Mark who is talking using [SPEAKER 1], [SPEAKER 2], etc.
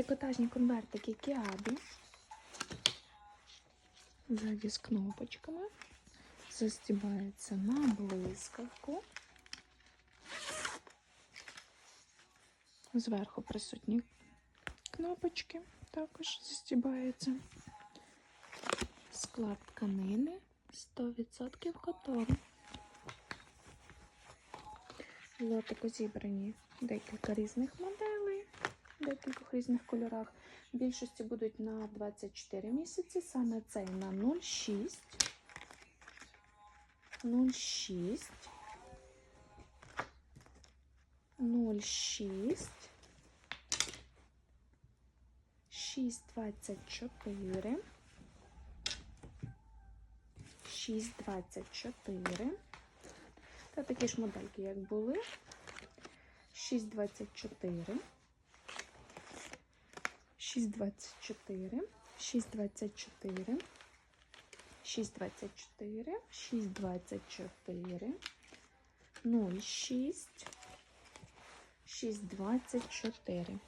[SPEAKER 1] трикотажні конвертики Кіабі. Ззаді з кнопочками. Застібається на блискавку. Зверху присутні кнопочки, також застібається. Склад тканини 100% котон. В лотику зібрані декілька різних моделей, декількох різних кольорах. В більшості будуть на 24 місяці, саме цей на 0,6, 0,6, 0,6, 6,24, 6,24. Та такі ж модельки, як були. 6,24. 6,24. 6,24. 6,24. 6,24. 0,6. 6,24.